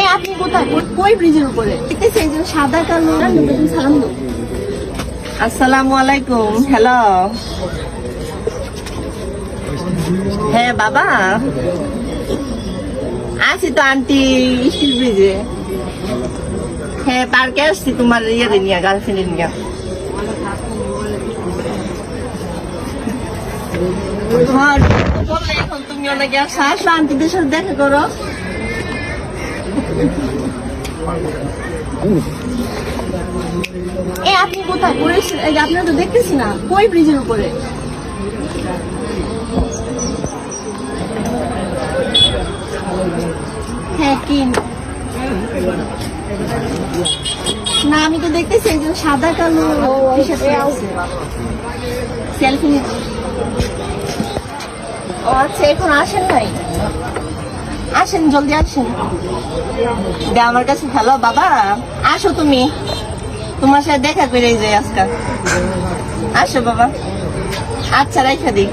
এ আপনি কোথায়? কই- ব্রিজের উপরে? দেখতেছি একজন সাদা কালো নতুন সালাম। দাও আসসালামু আলাইকুম হ্যালো হ্যাঁ বাবা। আছি তো আন্টি স্টিল ব্রিজে হ্যাঁ পার্কে আসছি তোমার ইয়ে নিয়ে গার্লফ্রেন্ড নিয়ে। হ্যাঁ, তুমি অনেকে আসো আসো আন্টিদের সাথে দেখা করো। এ, আপনি কোথায়? পড়ে আপনার তো দেখতেছি না। কই ব্রিজের উপরে? হ্যাঁ কি? না, আমি তো দেখতেছি একজন সাদা কালো সেলফি ও আচ্ছা এখন আসেন নাই? আসেন, জলদি আসেন। দে আমার কাছে হ্যালো বাবা। আসো তুমি। তোমার সাথে দেখা করে যাই আজকাল। আসো, বাবা। আচ্ছা রাইখা দিই।